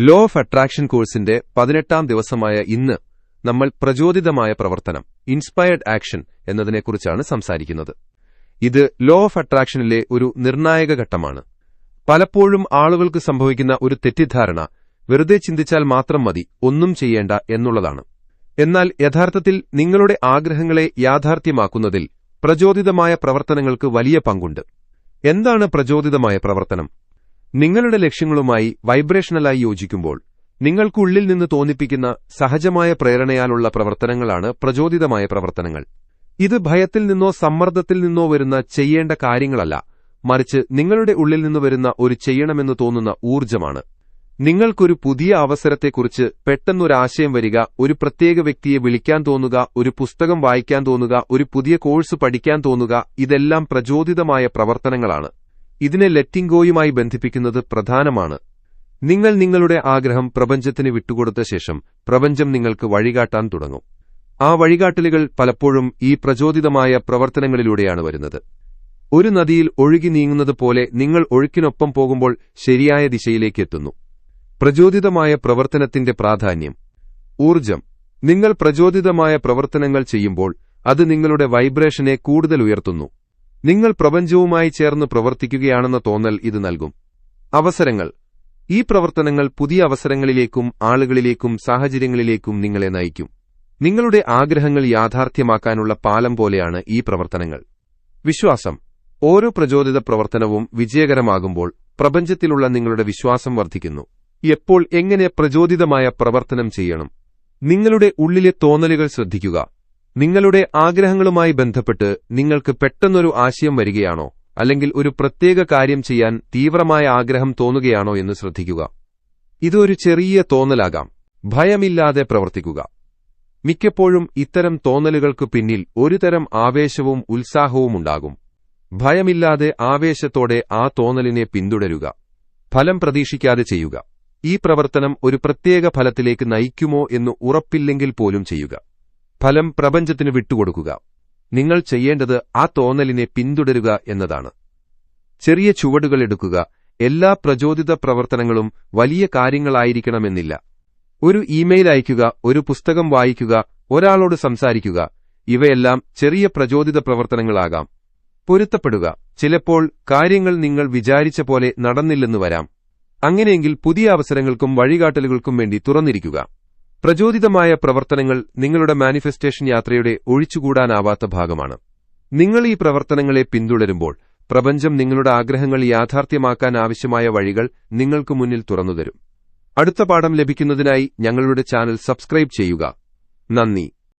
Law of attraction കോഴ്സിന്റെ പതിനെട്ടാം ദിവസമായ ഇന്ന് നമ്മൾ പ്രചോദിതമായ പ്രവർത്തനം ഇൻസ്പയർഡ് ആക്ഷൻ എന്നതിനെക്കുറിച്ചാണ് സംസാരിക്കുന്നത്. ഇത് ലോ ഓഫ് അട്രാക്ഷനിലെ ഒരു നിർണായക ഘട്ടമാണ്. പലപ്പോഴും ആളുകൾക്ക് സംഭവിക്കുന്ന ഒരു തെറ്റിദ്ധാരണ വെറുതെ ചിന്തിച്ചാൽ മാത്രം മതി ഒന്നും ചെയ്യേണ്ട എന്നുള്ളതാണ്. എന്നാൽ യഥാർത്ഥത്തിൽ നിങ്ങളുടെ ആഗ്രഹങ്ങളെ യാഥാർത്ഥ്യമാക്കുന്നതിൽ പ്രചോദിതമായ പ്രവർത്തനങ്ങൾക്ക് വലിയ പങ്കുണ്ട്. എന്താണ് പ്രചോദിതമായ പ്രവർത്തനം? നിങ്ങളുടെ ലക്ഷ്യങ്ങളുമായി വൈബ്രേഷണലായി യോജിക്കുമ്പോൾ നിങ്ങൾക്കുള്ളിൽ നിന്ന് തോന്നിപ്പിക്കുന്ന സഹജമായ പ്രേരണയാലുള്ള പ്രവർത്തനങ്ങളാണ് പ്രചോദിതമായ പ്രവർത്തനങ്ങൾ. ഇത് ഭയത്തിൽ നിന്നോ സമ്മർദ്ദത്തിൽ നിന്നോ വരുന്ന ചെയ്യേണ്ട കാര്യങ്ങളല്ല മറിച്ച് നിങ്ങളുടെ ഉള്ളിൽ നിന്ന് വരുന്ന ഒരു ചെയ്യണമെന്ന് തോന്നുന്ന ഊർജമാണ്. നിങ്ങൾക്കൊരു പുതിയ അവസരത്തെക്കുറിച്ച് പെട്ടെന്നൊരാശയം വരിക ഒരു പ്രത്യേക വ്യക്തിയെ വിളിക്കാൻ തോന്നുക ഒരു പുസ്തകം വായിക്കാൻ തോന്നുക ഒരു പുതിയ കോഴ്സ് പഠിക്കാൻ തോന്നുക ഇതെല്ലാം പ്രചോദിതമായ പ്രവർത്തനങ്ങളാണ്. ഇതിനെ ലെറ്റിംഗോയുമായി ബന്ധിപ്പിക്കുന്നത് പ്രധാനമാണ്. നിങ്ങൾ നിങ്ങളുടെ ആഗ്രഹം പ്രപഞ്ചത്തിന് വിട്ടുകൊടുത്ത ശേഷം പ്രപഞ്ചം നിങ്ങൾക്ക് വഴികാട്ടാൻ തുടങ്ങും. ആ വഴികാട്ടലുകൾ പലപ്പോഴും ഈ പ്രചോദിതമായ പ്രവർത്തനങ്ങളിലൂടെയാണ് വരുന്നത്. ഒരു നദിയിൽ ഒഴുകി നീങ്ങുന്നത് പോലെ നിങ്ങൾ ഒഴുക്കിനൊപ്പം പോകുമ്പോൾ ശരിയായ ദിശയിലേക്ക് എത്തുന്നു. പ്രചോദിതമായ പ്രവർത്തനത്തിന്റെ പ്രാധാന്യം. ഊർജം നിങ്ങൾ പ്രചോദിതമായ പ്രവർത്തനങ്ങൾ ചെയ്യുമ്പോൾ അത് നിങ്ങളുടെ വൈബ്രേഷനെ കൂടുതൽ ഉയർത്തുന്നു. നിങ്ങൾ പ്രപഞ്ചവുമായി ചേർന്ന് പ്രവർത്തിക്കുകയാണെന്ന തോന്നൽ ഇത് നൽകും. അവസരങ്ങൾ. ഈ പ്രവർത്തനങ്ങൾ പുതിയ അവസരങ്ങളിലേക്കും ആളുകളിലേക്കും സാഹചര്യങ്ങളിലേക്കും നിങ്ങളെ നയിക്കും. നിങ്ങളുടെ ആഗ്രഹങ്ങൾ യാഥാർത്ഥ്യമാക്കാനുള്ള പാലം പോലെയാണ് ഈ പ്രവർത്തനങ്ങൾ. വിശ്വാസം. ഓരോ പ്രചോദിത പ്രവർത്തനവും വിജയകരമാകുമ്പോൾ പ്രപഞ്ചത്തിലുള്ള നിങ്ങളുടെ വിശ്വാസം വർദ്ധിക്കുന്നു. എപ്പോൾ എങ്ങനെ പ്രചോദിതമായ പ്രവർത്തനം ചെയ്യണം? നിങ്ങളുടെ ഉള്ളിലെ തോന്നലുകൾ ശ്രദ്ധിക്കുക. നിങ്ങളുടെ ആഗ്രഹങ്ങളുമായി ബന്ധപ്പെട്ട് നിങ്ങൾക്ക് പെട്ടെന്നൊരു ആശയം വരികയാണോ? അല്ലെങ്കിൽ ഒരു പ്രത്യേക കാര്യം ചെയ്യാൻ തീവ്രമായ ആഗ്രഹം തോന്നുകയാണോ എന്ന് ശ്രദ്ധിക്കുക. ഇതൊരു ചെറിയ തോന്നലാകാം. ഭയമില്ലാതെ പ്രവർത്തിക്കുക. മിക്കപ്പോഴും ഇത്തരം തോന്നലുകൾക്ക് പിന്നിൽ ഒരുതരം ആവേശവും ഉത്സാഹവും ഉണ്ടാകും. ഭയമില്ലാതെ ആവേശത്തോടെ ആ തോന്നലിനെ പിന്തുടരുക. ഫലം പ്രതീക്ഷിക്കാതെ ചെയ്യുക. ഈ പ്രവർത്തനം ഒരു പ്രത്യേക ഫലത്തിലേക്ക് നയിക്കുമോ എന്ന് ഉറപ്പില്ലെങ്കിൽ പോലും ചെയ്യുക. ഫലം പ്രപഞ്ചത്തിന് വിട്ടുകൊടുക്കുക. നിങ്ങൾ ചെയ്യേണ്ടത് ആ തോന്നലിനെ പിന്തുടരുക എന്നതാണ്. ചെറിയ ചുവടുകൾ എടുക്കുക. എല്ലാ പ്രചോദിത പ്രവർത്തനങ്ങളും വലിയ കാര്യങ്ങളായിരിക്കണമെന്നില്ല. ഒരു ഇമെയിൽ അയയ്ക്കുക ഒരു പുസ്തകം വായിക്കുക ഒരാളോട് സംസാരിക്കുക ഇവയെല്ലാം ചെറിയ പ്രചോദിത പ്രവർത്തനങ്ങളാകാം. പൊരുത്തപ്പെടുക. ചിലപ്പോൾ കാര്യങ്ങൾ നിങ്ങൾ വിചാരിച്ച പോലെ നടന്നില്ലെന്ന് വരാം. അങ്ങനെയെങ്കിൽ പുതിയ അവസരങ്ങൾക്കും വഴികാട്ടലുകൾക്കും വേണ്ടി തുറന്നിരിക്കുക. പ്രചോദിതമായ പ്രവർത്തനങ്ങൾ നിങ്ങളുടെ മാനിഫെസ്റ്റേഷൻ യാത്രയുടെ ഒഴിച്ചുകൂടാനാവാത്ത ഭാഗമാണ്. നിങ്ങൾ ഈ പ്രവർത്തനങ്ങളെ പിന്തുടരുമ്പോൾ പ്രപഞ്ചം നിങ്ങളുടെ ആഗ്രഹങ്ങൾ യാഥാർത്ഥ്യമാക്കാൻ ആവശ്യമായ വഴികൾ നിങ്ങൾക്ക് മുന്നിൽ തുറന്നുതരും. അടുത്ത പാഠം ലഭിക്കുന്നതിനായി ഞങ്ങളുടെ ചാനൽ സബ്സ്ക്രൈബ് ചെയ്യുക. നന്ദി.